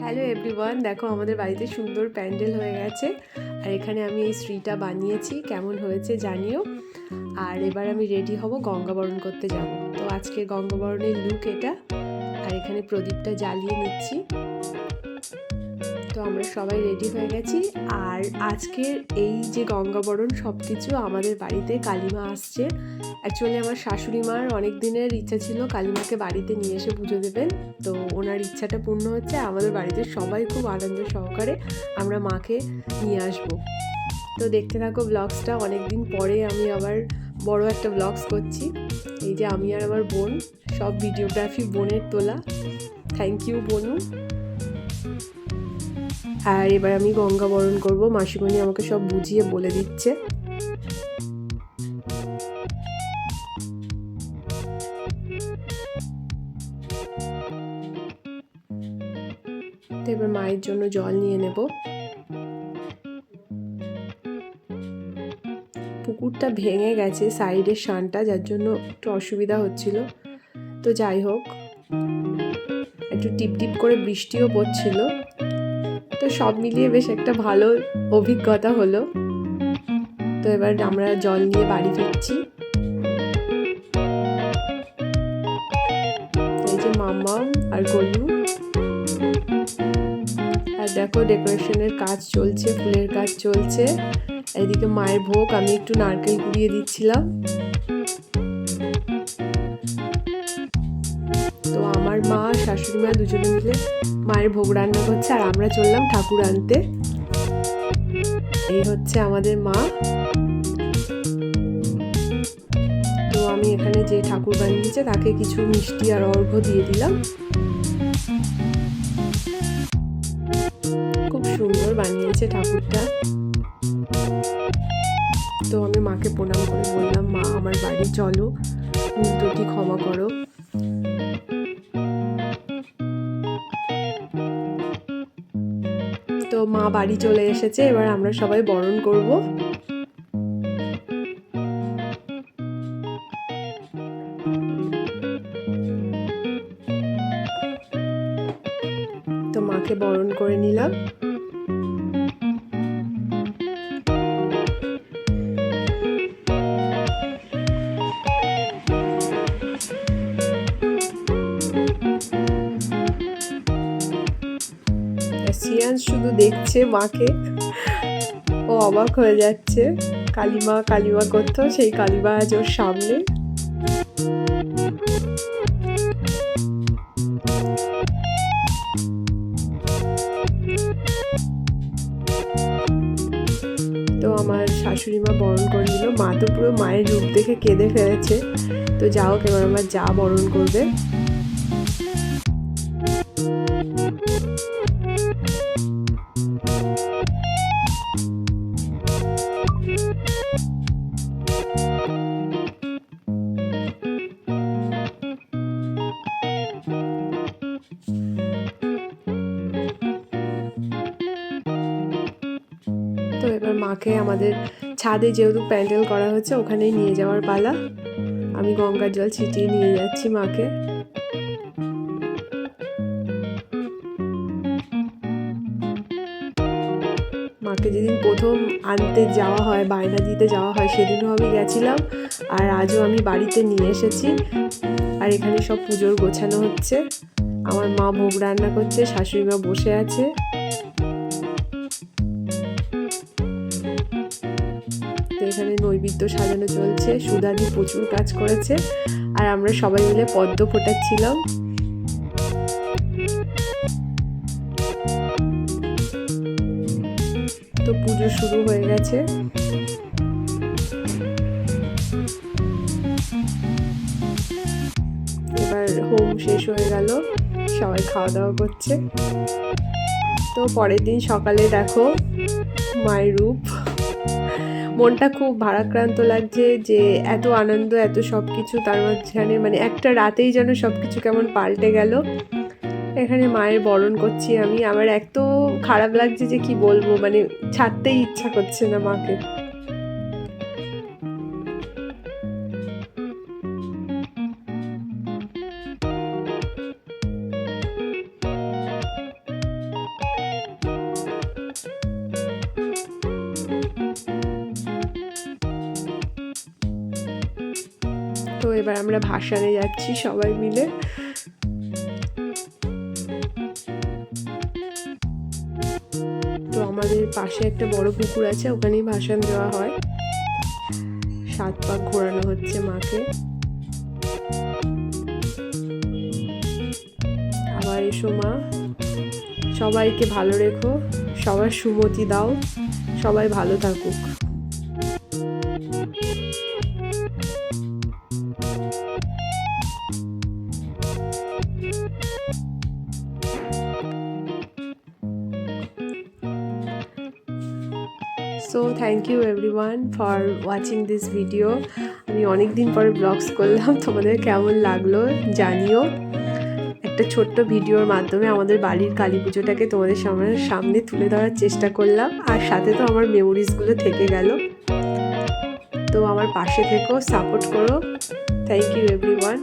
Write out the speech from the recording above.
Hello everyone দেখো, আমাদের বাড়িতে সুন্দর প্যান্ডেল হয়ে গেছে। আর এখানে আমি এই শ্রীটা বানিয়েছি। কেমন হয়েছে জানিও। আর এবার আমি রেডি হব গঙ্গাবরণ করতে যাব। তো আজকে গঙ্গাবরণের লুক এটা। আর এখানে প্রদীপটা জ্বালিয়ে নিচ্ছি। আমরা সবাই রেডি হয়ে গেছি। আর আজকের এই যে গঙ্গাবরণ সব কিছু আমাদের বাড়িতে কালিমা আসছে। অ্যাকচুয়ালি আমার শাশুড়ি মার অনেক দিনের ইচ্ছা ছিল কালিমাকে বাড়িতে নিয়ে এসে পুজো দেবেন। তো ওনার ইচ্ছাটা পূর্ণ হচ্ছে। আমাদের বাড়িতে সবাই খুব আনন্দ সহকারে আমরা মাকে নিয়ে আসব। তো দেখতে থাকো ব্লগসটা অনেক দিন পরে আমি আবার বড় একটা ব্লগস করছি। এই যে আমি আর আমার বোন, সব ভিডিওগ্রাফি বোনের তোলা। থ্যাংক ইউ বনু। আর এবার আমি গঙ্গা বরণ করব। মাসিমণি আমাকে সব বুঝিয়ে বলে দিচ্ছে। এবার মায়ের জন্য জল নিয়ে নেব। পুকুরটা ভেঙে গেছে সাইডের শানটা যার জন্য একটু অসুবিধা হচ্ছিল। তো যাই হোক, একটু টিপ টিপ করে বৃষ্টিও পড়ছিল। তো সব মিলিয়ে বেশ একটা ভালো অভিজ্ঞতা হলো। তো এবার আমরা জল নিয়ে বাড়ি ফিরছি। এই যে মাম্মা আর গলু আর দেখো ডেকোরেশনের কাজ চলছে, ফুলের কাজ চলছে। এদিকে মায়ের ভোগ আমি একটু নারকেল কুড়িয়ে দিচ্ছিলাম। তো আমার মা, শাশুড়ি মা দুজনে মিলে মায়ের ভোগ রান্না করছে আর আমরা চললাম ঠাকুর আনতে। এই হচ্ছে আমাদের মা। তো আমি এখানে যে ঠাকুর বানিয়েছে তাকে কিছু মিষ্টি আর অর্ঘ্য দিয়ে দিলাম। খুব সুন্দর বানিয়েছে ঠাকুরটা। তো আমি মাকে প্রণাম করে বললাম, মা, আমার বাড়ি চলো। দুটি ক্ষমা করো। বাড়ি চলে এসেছে এবার আমরা সবাই বরণ করব। তো মাকে বরণ করে নিলাম। সিয়ান শুধু দেখছে মাকে। ও অবাক হয়ে যাচ্ছে। কালিমা কালিমা করতো সেই কালিমা আজ ওর সামনে। তো আমার শাশুড়ি মা বরণ করে নিল। মা তো পুরো মায়ের রূপ দেখে কেঁদে ফেলেছে। তো যাও, এবার আমার যা বরণ করবে। তো এবার মাকে আমাদের ছাদে যেহেতু প্যান্ডেল করা হচ্ছে, ওখানেই নিয়ে যাওয়ার পালা। আমি গঙ্গার জল ছিটিয়ে নিয়ে যাচ্ছি মাকে। মাকে যেদিন প্রথম আনতে যাওয়া হয়, বায়না দিতে যাওয়া হয়, সেদিনও আমি গেছিলাম, আর আজও আমি বাড়িতে নিয়ে এসেছি। আর এখানে সব পুজোর গোছানো হচ্ছে। আমার মা ভোগ রান্না করছে, শাশুড়ি মা বসে আছে। নৈবেদ্য সাজানো চলছে সুদাদি প্রচুর কাজ করেছে, আর আমরা সবাই মিলে পদ্ম ফোটাচ্ছিলাম। তো পুজো শুরু হয়ে গেছে। এবার হোম শেষ হয়ে গেল, সবাই খাওয়া দাওয়া করছে। তো পরের দিন সকালে দেখো, মায়ের রূপ। মনটা খুব ভারাক্রান্ত লাগছে যে এত আনন্দ এত সব কিছু তার মাঝখানে মানে একটা রাতেই যেন সব কিছু কেমন পাল্টে গেল। এখানে মায়ের বরণ করছি আমি। আমার এত খারাপ লাগছে যে কি বলব মানে ছাড়তেই ইচ্ছা করছে না মাকে। তো এবার আমরা ভাসানে যাচ্ছি সবাই মিলে। তো আমাদের পাশে একটা বড় পুকুর আছে, ওখানেই ভাসান দেওয়া হয়। সাত পাক ঘোরানো হচ্ছে মাকে। আবার এসো মা। সবাইকে ভালো রেখো। সবার সুমতি দাও। সবাই ভালো থাকুক। So thank you everyone for watching this video আমি অনেক দিন পরে ব্লগস করলাম, তোমাদের কেমন লাগল জানিও। একটা ছোট্ট ভিডিওর মাধ্যমে আমাদের বাড়ির কালী পুজোটাকে তোমাদের সামনে সামনে তুলে ধরার চেষ্টা করলাম, আর সাথে তো আমার মেমোরিজগুলো থেকে গেল। তো আমার পাশে থেকেও সাপোর্ট করো। Thank you everyone